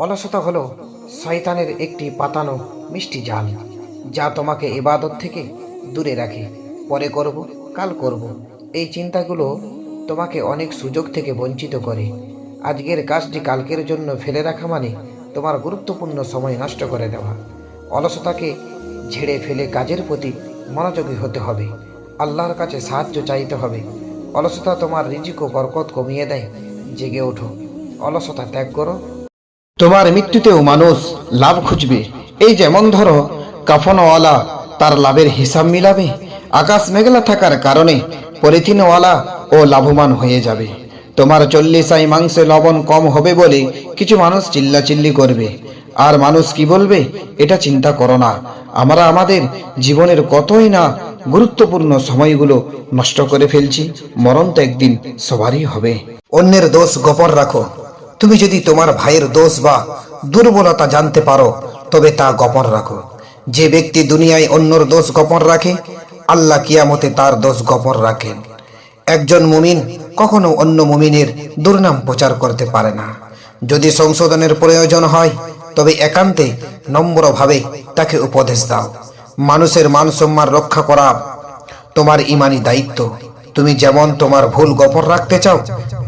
অলসতা হলো শয়তানের একটি পাতানো মিষ্টি জাল, যা তোমাকে এবাদত থেকে দূরে রাখে। পরে করব, কাল করব। এই চিন্তাগুলো তোমাকে অনেক সুযোগ থেকে বঞ্চিত করে। আজকের কাজটি কালকের জন্য ফেলে রাখা মানে তোমার গুরুত্বপূর্ণ সময় নষ্ট করে দেওয়া। অলসতাকে ঝেড়ে ফেলে কাজের প্রতি মনোযোগী হতে হবে। আল্লাহর কাছে সাহায্য চাইতে হবে। অলসতা তোমার রিজিক ও বরকত কমিয়ে দেয়। জেগে ওঠো। অলসতা ত্যাগ করো। তোমার মৃত্যুতেও মানুষ লাভ খুঁজবে। এই যেমন ধরো, কাফনওয়ালা তার লাভের হিসাব মিলাবে, আকাশ মেঘলা থাকার কারণে পলিথিনওয়ালা ও লাভবান হয়ে যাবে। তোমার চল্লিশাই মাংসে লবণ কম হবে বলে কিছু মানুষ চিল্লাচিল্লি করবে। আর মানুষ কি বলবে, এটা চিন্তা করো না। আমরা আমাদের জীবনের কতই না গুরুত্বপূর্ণ সময়গুলো নষ্ট করে ফেলছি, মরণ তো একদিন সবারই হবে। অন্যের দোষ গোপন রাখো। তুমি যদি তোমার ভাইয়ের দোষ বা দুর্বলতা জানতে পারো, তবে তা গোপন রাখো। যে ব্যক্তি দুনিয়ায় অন্যর দোষ গোপন রাখে, আল্লাহ কিয়ামতে তার দোষ গোপন রাখেন। একজন মুমিন কখনো অন্য মুমিনের দুর্নাম প্রচার করতে পারে না। যদি সংশোধনের প্রয়োজন হয়, তবে একান্তে নম্রভাবে তাকে উপদেশ দাও। মানুষের মান সম্মান রক্ষা করা তোমার ইমানি দায়িত্ব। তুমি যেমন তোমার ভুল গোপন রাখতে চাও,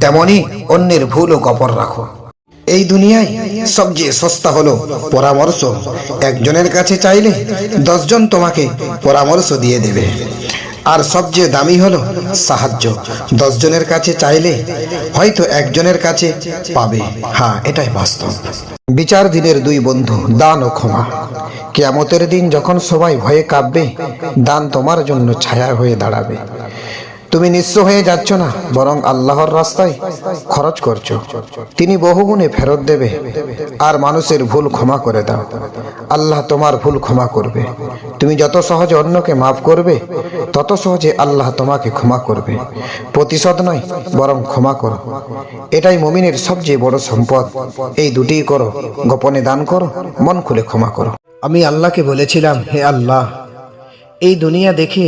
তেমনি অন্যের ভুলও গোপন রাখো। এই দুনিয়ায় সবচেয়ে সস্তা হলো পরামর্শ। একজনের কাছে চাইলে দশজন তোমাকে পরামর্শ দিয়ে দেবে। আর সবচেয়ে দামি হলো সাহায্য। দশজনের কাছে চাইলে হয়তো একজনের কাছে পাবে। হ্যাঁ এটাই বাস্তব। বিচার দিনের দুই বন্ধু, দান ও ক্ষমা। কেয়ামতের দিন যখন সবাই ভয়ে কাঁপবে, দান তোমার জন্য ছায়া হয়ে দাঁড়াবে। তুমি নিঃস্ব হয়ে যাচ্ছ না, বরং আল্লাহর রাস্তায় খরচ করছ। তিনি বহুগুণে ফেরত দেবে, আর মানুষের ভুল ক্ষমা করে দাও। আল্লাহ তোমার ভুল ক্ষমা করবে। তুমি যত সহজে অন্যকে মাফ করবে, তত সহজে আল্লাহ তোমাকে ক্ষমা করবে। প্রতিশোধ নয়, বরং ক্ষমা করো। এটাই মমিনের সবচেয়ে বড় সম্পদ। এই দুটিই করো, গোপনে দান করো, মন খুলে ক্ষমা করো। আমি আল্লাহকে বলেছিলাম, হে আল্লাহ, এই দুনিয়া দেখে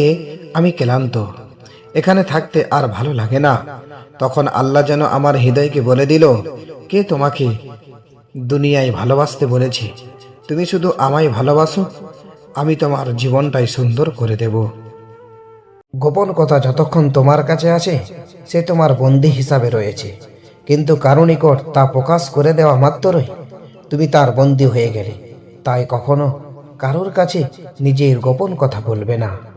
আমি ক্লান্ত। এখানে থাকতে আর ভালো লাগে না। তখন আল্লাহ যেন আমার হৃদয়কে বলে দিল, কে তোমাকে দুনিয়ায় ভালোবাসতে বলেছে? তুমি শুধু আমায় ভালোবাসো, আমি তোমার জীবনটাই সুন্দর করে দেব। গোপন কথা যতক্ষণ তোমার কাছে আছে, সে তোমার বন্দি হিসাবে রয়েছে। কিন্তু কারও নিকট তা প্রকাশ করে দেওয়া মাত্রই তুমি তার বন্দি হয়ে গেলে। তাই কখনো কারোর কাছে নিজের গোপন কথা বলবে না।